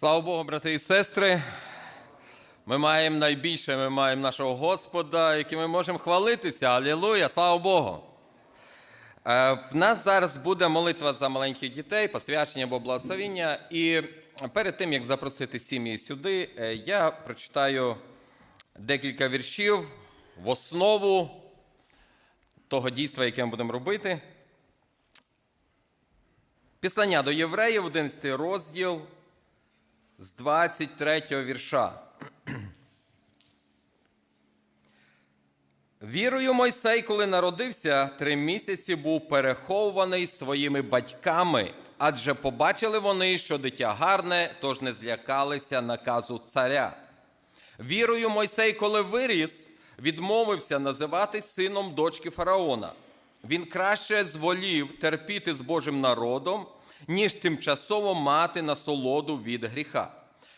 Слава Богу, брати і сестри. Ми маємо найбільше, ми маємо нашого Господа, яким ми можемо хвалитися. Алілуя, слава Богу. Е, В нас зараз буде молитва за маленьких дітей, посвячення або благословіння. І перед тим, як запросити сім'ї сюди, е, я прочитаю декілька віршів в основу того дійства, яке ми будемо робити. Післання до євреїв, 11 розділ з 23 вірша. Вірою Мойсей, коли народився, три місяці був переховуваний своїми батьками, адже побачили вони, що дитя гарне, тож не злякалися наказу царя. Вірою Мойсей, коли виріс, відмовився називатись сином дочки фараона. Він краще зволів терпіти з Божим народом, ніж тимчасово мати насолоду від гріха.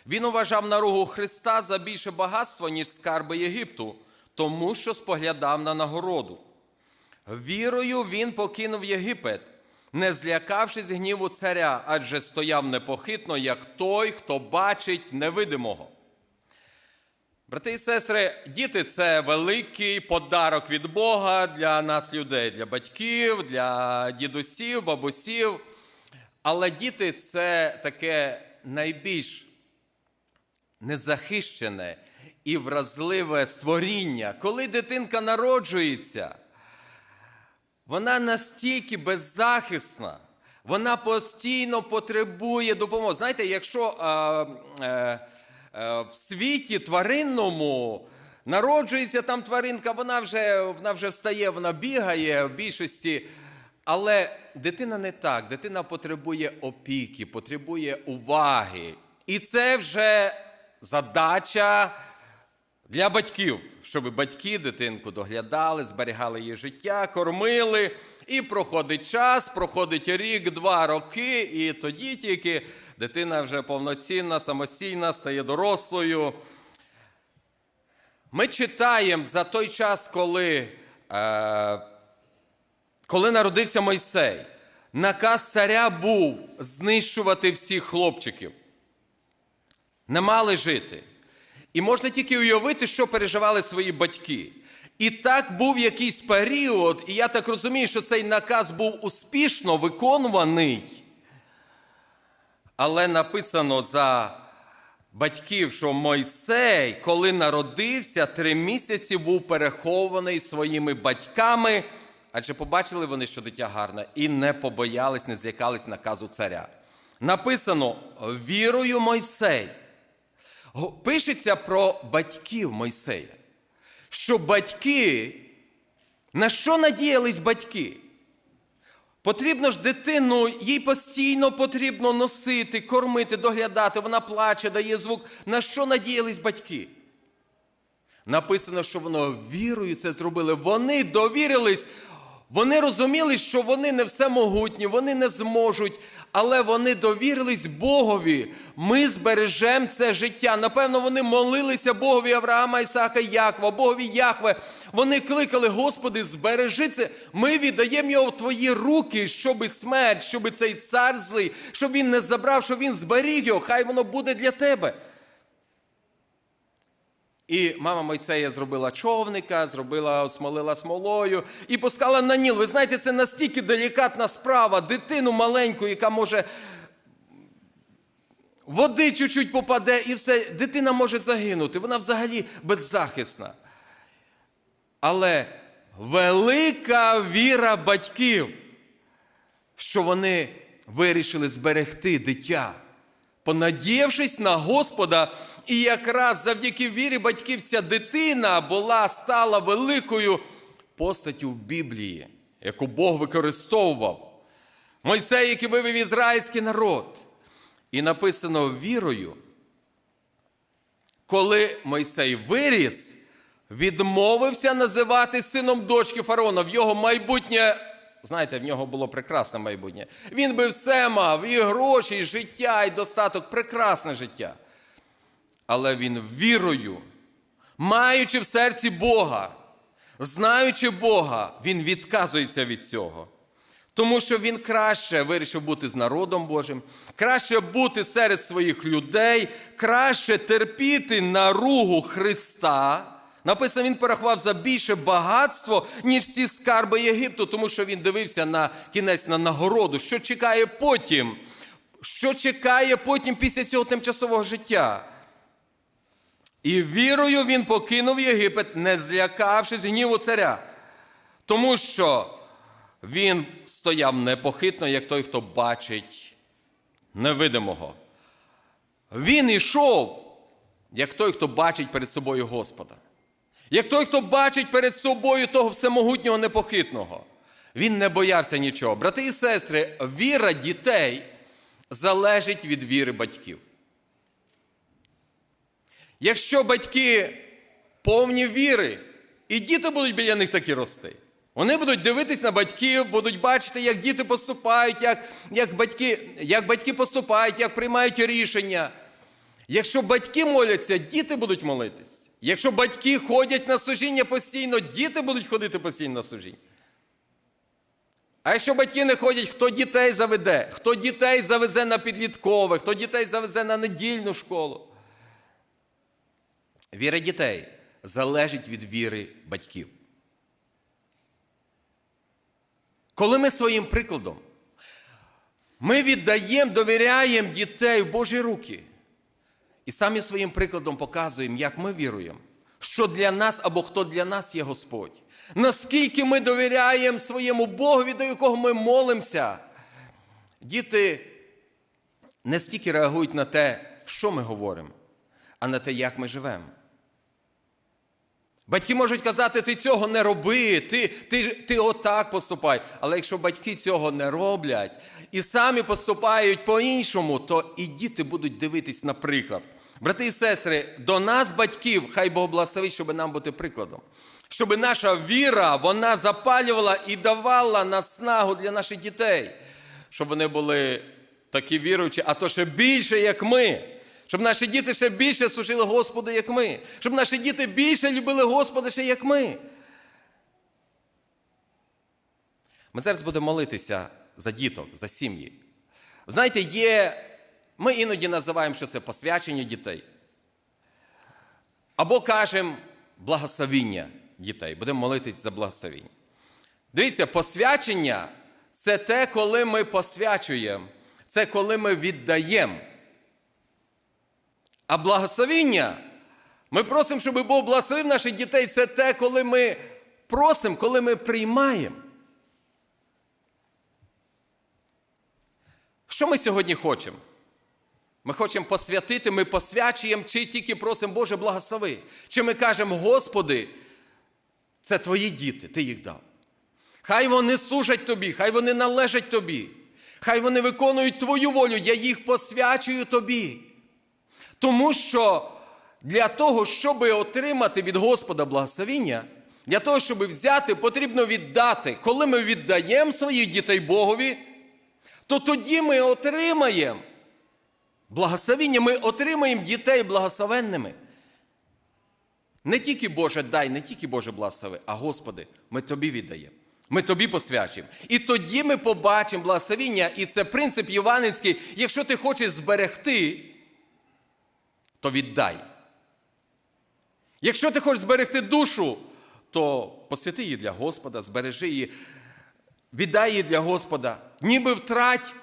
Він уважав наругу Христа за більше багатство, ніж скарби Єгипту, тому що споглядав на нагороду. Вірою він покинув Єгипет, не злякавшись гніву царя, адже стояв непохитно, як той, хто бачить невидимого. Брати і сестри, діти це великий подарок від Бога для нас, людей, для батьків, для дідусів, бабусів. Але діти це таке найбільш незахищене і вразливе створіння. Коли дитинка народжується, вона настільки беззахисна, вона постійно потребує допомоги. Знаєте, якщо е, е, е, в світі тваринному народжується там тваринка, вона вже, вона вже встає, вона бігає в більшості. Але дитина не так. Дитина потребує опіки, потребує уваги. І це вже задача для батьків, щоб батьки дитинку доглядали, зберігали її життя, кормили. І проходить час, проходить рік, два роки, і тоді тільки дитина вже повноцінна, самостійна, стає дорослою. Ми читаємо за той час, коли, е, коли народився Мойсей, наказ царя був знищувати всіх хлопчиків. Не мали жити. І можна тільки уявити, що переживали свої батьки. І так був якийсь період, і я так розумію, що цей наказ був успішно виконуваний. Але написано за батьків, що Мойсей, коли народився, три місяці був перехований своїми батьками, адже побачили вони, що дитя гарне, і не побоялись, не злякались наказу царя. Написано вірою Мойсей. Пишеться про батьків Мойсея, що батьки, на що надіялись батьки? Потрібно ж дитину, їй постійно потрібно носити, кормити, доглядати, вона плаче, дає звук. На що надіялись батьки? Написано, що воно вірою це зробили. Вони довірились, вони розуміли, що вони не всемогутні, вони не зможуть, але вони довірились Богові. Ми збережемо це життя. Напевно, вони молилися Богові Авраама, Ісаака, Якова, Богові Яхве. Вони кликали, Господи, збережи це. Ми віддаємо його в Твої руки, щоби смерть, щоби цей цар злий, щоб він не забрав, щоб він зберіг його. Хай воно буде для тебе. І мама Мойсея зробила човника, зробила, осмолила смолою і пускала на Ніл. Ви знаєте, це настільки делікатна справа. Дитину маленьку, яка може води чуть-чуть попаде, і все, дитина може загинути. Вона взагалі беззахисна. Але велика віра батьків, що вони вирішили зберегти дитя, понадіявшись на Господа, і якраз завдяки вірі батьків ця дитина була стала великою постаттю в Біблії, яку Бог використовував. Мойсей, який вивів ізраїльський народ. І написано вірою, коли Мойсей виріс, відмовився називати сином дочки фараона. В його майбутнє, знаєте, в нього було прекрасне майбутнє. Він би все мав, і гроші, і життя, і достаток, прекрасне життя. Але він вірою, маючи в серці Бога, знаючи Бога, він відказується від цього. Тому що він краще вирішив бути з народом Божим, краще бути серед своїх людей, краще терпіти наругу Христа. Написано, він порахував за більше багатство, ніж всі скарби Єгипту, тому що він дивився на кінець на нагороду, що чекає потім, що чекає потім після цього тимчасового життя. І вірою він покинув Єгипет, не злякавшись гніву царя, тому що він стояв непохитно, як той, хто бачить невидимого. Він ішов, як той, хто бачить перед собою Господа. Як той, хто бачить перед собою того всемогутнього непохитного. Він не боявся нічого. Брати і сестри, віра дітей залежить від віри батьків. Якщо батьки повні віри, і діти будуть біля них такі рости. Вони будуть дивитись на батьків, будуть бачити, як діти поступають, як, як, батьки, як батьки поступають, як приймають рішення. Якщо батьки моляться, діти будуть молитись. Якщо батьки ходять на служіння постійно, діти будуть ходити постійно на служіння. А якщо батьки не ходять, хто дітей заведе? Хто дітей завезе на підліткове, хто дітей завезе на недільну школу? Віра дітей залежить від віри батьків. Коли ми своїм прикладом, ми віддаємо, довіряємо дітей в Божі руки. І самі своїм прикладом показуємо, як ми віруємо, що для нас або хто для нас є Господь. Наскільки ми довіряємо своєму Богові, до якого ми молимося. Діти не стільки реагують на те, що ми говоримо, а на те, як ми живемо. Батьки можуть казати, ти цього не роби, ти, ти, ти отак поступай. Але якщо батьки цього не роблять і самі поступають по-іншому, то і діти будуть дивитись на приклад. Брати і сестри, до нас, батьків, хай Бог благословить, щоб нам бути прикладом. Щоб наша віра вона запалювала і давала наснагу для наших дітей, щоб вони були такі віруючі, а то ще більше, як ми. Щоб наші діти ще більше служили Господу, як ми. Щоб наші діти більше любили Господа, ще як ми. Ми зараз будемо молитися за діток, за сім'ї. Знаєте, є. Ми іноді називаємо, що це посвячення дітей. Або кажемо благословіння дітей. Будемо молитись за благословіння. Дивіться, посвячення це те, коли ми посвячуємо, це коли ми віддаємо. А благословіння, ми просимо, щоб Бог благословив наших дітей. Це те, коли ми просимо, коли ми приймаємо. Що ми сьогодні хочемо? Ми хочемо посвятити, ми посвячуємо, чи тільки просимо, Боже, благослови. Чи ми кажемо, Господи, це твої діти, ти їх дав. Хай вони служать тобі, хай вони належать тобі, хай вони виконують твою волю, я їх посвячую тобі. Тому що для того, щоб отримати від Господа благословіння, для того, щоб взяти, потрібно віддати. Коли ми віддаємо своїх дітей Богові, то тоді ми отримаємо благословіння, ми отримаємо дітей благословенними. Не тільки Боже дай, не тільки Боже благослови, а Господи, ми Тобі віддаємо. Ми тобі посвячимо. І тоді ми побачимо благословіння, і це принцип Євангельський. Якщо ти хочеш зберегти, то віддай. Якщо ти хочеш зберегти душу, то посвяти її для Господа, збережи її, віддай її для Господа, ніби втрать,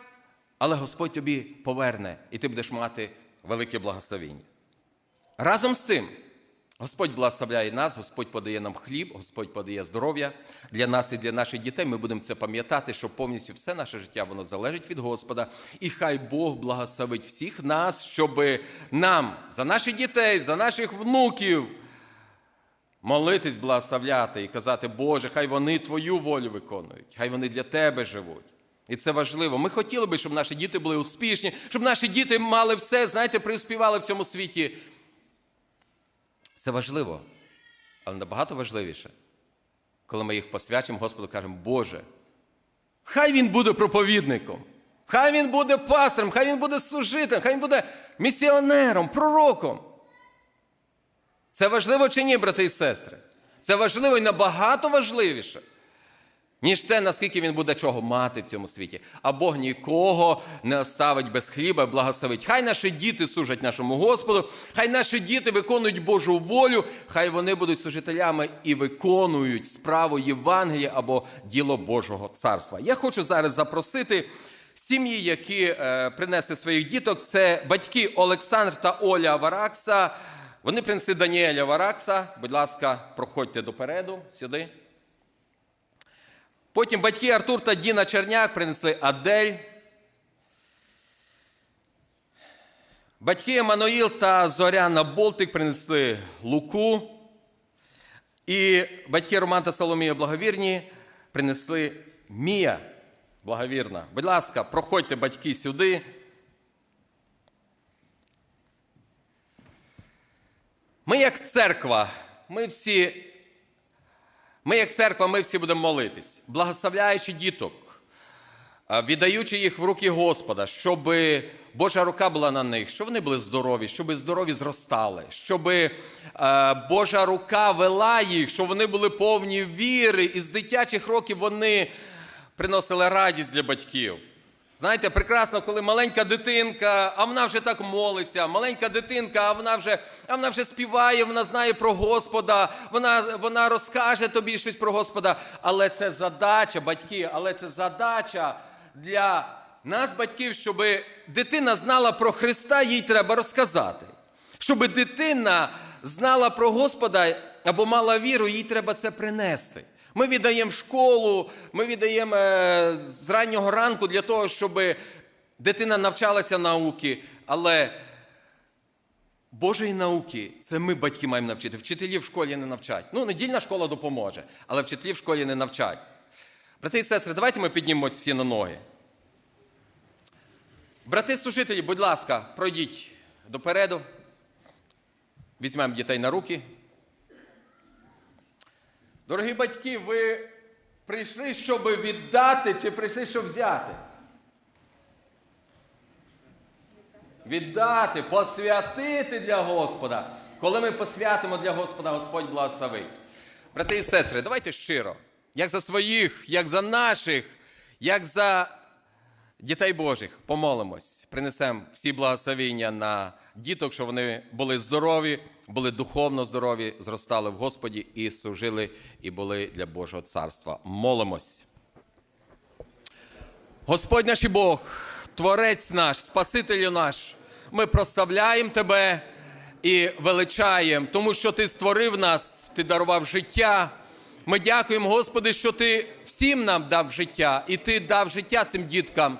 але Господь тобі поверне, і ти будеш мати велике благословіння. Разом з тим, Господь благословляє нас, Господь подає нам хліб, Господь подає здоров'я для нас і для наших дітей. Ми будемо це пам'ятати, що повністю все наше життя воно залежить від Господа. І хай Бог благословить всіх нас, щоб нам за наших дітей, за наших внуків молитись, благословляти і казати, Боже, хай вони Твою волю виконують, хай вони для Тебе живуть. І це важливо. Ми хотіли би, щоб наші діти були успішні, щоб наші діти мали все, знаєте, приспівали в цьому світі. Це важливо, але набагато важливіше, коли ми їх посвячимо, Господу кажемо, Боже, хай він буде проповідником, хай він буде пастором, хай він буде служителем, хай він буде місіонером, пророком. Це важливо чи ні, брати і сестри? Це важливо і набагато важливіше. Ніж те, наскільки він буде чого мати в цьому світі. А Бог нікого не оставить без хліба благословить. Хай наші діти служать нашому Господу, хай наші діти виконують Божу волю, хай вони будуть служителями і виконують справу Євангелія або діло Божого царства. Я хочу зараз запросити. Сім'ї, які е, принесли своїх діток, це батьки Олександр та Оля Варакса. Вони принесли Даніеля Варакса. Будь ласка, проходьте допереду сюди. Потім батьки Артур та Діна Черняк принесли Адель. Батьки Еммануїл та Зоряна Болтик принесли Луку. І батьки Роман та Соломія Благовірні принесли Мія Благовірна. Будь ласка, проходьте батьки сюди. Ми, як церква, ми всі, ми, як церква, ми всі будемо молитись, благословляючи діток, віддаючи їх в руки Господа, щоб Божа рука була на них, щоб вони були здорові, щоб здорові зростали, щоб Божа рука вела їх, щоб вони були повні віри, і з дитячих років вони приносили радість для батьків. Знаєте, прекрасно, коли маленька дитинка, а вона вже так молиться, маленька дитинка, а вона вже, а вона вже співає, вона знає про Господа, вона, вона розкаже тобі щось про Господа. Але це задача, батьки, але це задача для нас, батьків, щоб дитина знала про Христа, їй треба розказати. Щоб дитина знала про Господа або мала віру, їй треба це принести. Ми віддаємо школу, ми віддаємо е, з раннього ранку для того, щоб дитина навчалася науки, але Божої науки це ми, батьки, маємо навчити. Вчителі в школі не навчать. Ну, недільна школа допоможе, але вчителі в школі не навчать. Брати і сестри, давайте ми піднімемось всі на ноги. Брати служителі, будь ласка, пройдіть допереду. Візьмемо дітей на руки. Дорогі батьки, ви прийшли, щоб віддати, чи прийшли, щоб взяти? Віддати, посвятити для Господа. Коли ми посвятимо для Господа, Господь благословить. Брати і сестри, давайте щиро, як за своїх, як за наших, як за дітей Божих, помолимось, принесемо всі благословіння на діток, щоб вони були здорові, були духовно здорові, зростали в Господі і служили, і були для Божого царства. Молимось. Господь наш і Бог, Творець наш, Спасителю наш, ми прославляємо Тебе і величаємо, тому що Ти створив нас, Ти дарував життя. Ми дякуємо, Господи, що Ти всім нам дав життя, і Ти дав життя цим діткам.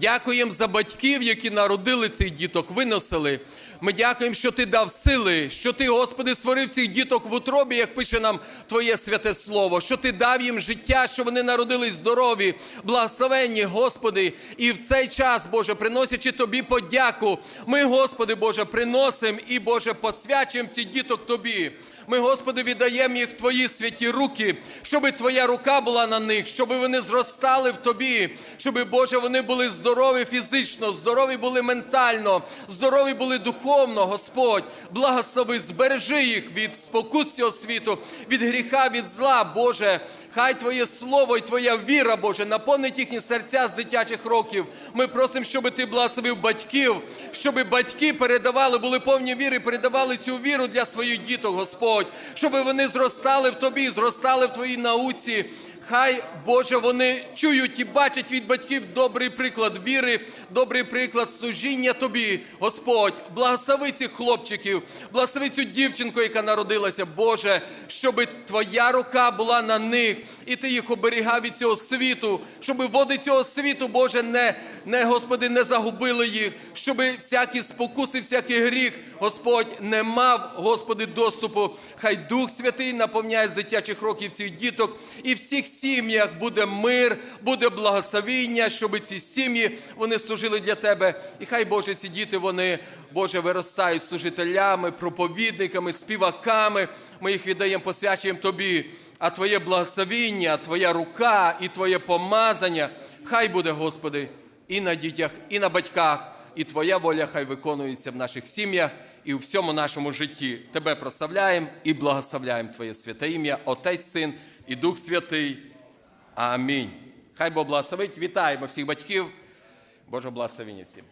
Дякуємо за батьків, які народили цих діток, виносили. Ми дякуємо, що ти дав сили, що ти, Господи, створив цих діток в утробі, як пише нам Твоє святе Слово, що ти дав їм життя, що вони народились здорові, благословенні, Господи. І в цей час, Боже, приносячи Тобі подяку, ми, Господи Боже, приносимо і, Боже, посвячуємо цих діток Тобі. Ми, Господи, віддаємо їх в Твої святі руки, щоб Твоя рука була на них, щоб вони зростали в Тобі, щоб, Боже, вони були здорові фізично, здорові були ментально, здорові були духовно, Господь. Благослови, збережи їх від спокус цього світу, від гріха, від зла, Боже. Хай Твоє Слово і Твоя віра, Боже, наповнить їхні серця з дитячих років. Ми просимо, щоб Ти благословив батьків, щоб батьки передавали, були повні віри, передавали цю віру для своїх діток, Господь, щоб вони зростали в Тобі, зростали в Твоїй науці. Хай, Боже, вони чують і бачать від батьків добрий приклад віри, добрий приклад служіння Тобі, Господь. Благослови цих хлопчиків, благослови цю дівчинку, яка народилася, Боже, щоб Твоя рука була на них, і Ти їх оберігав від цього світу, щоб води цього світу, Боже, не, не Господи, не загубили їх, щоб всякі спокуси, всякий гріх, Господь, не мав, Господи, доступу. Хай Дух Святий наповняє з дитячих років цих діток, і всіх сім'ях буде мир, буде благословіння, щоб ці сім'ї вони служили для Тебе. І хай, Боже, ці діти, вони, Боже, виростають служителями, проповідниками, співаками. Ми їх віддаємо, посвячуємо Тобі. А Твоє благословіння, Твоя рука і Твоє помазання, хай буде, Господи, і на дітях, і на батьках, і Твоя воля хай виконується в наших сім'ях і у всьому нашому житті. Тебе прославляємо і благословляємо Твоє святе ім'я, Отець, Син і Дух Святий. Амінь. Хай Бог благословить. Вітаємо всіх батьків. Боже благословення всім.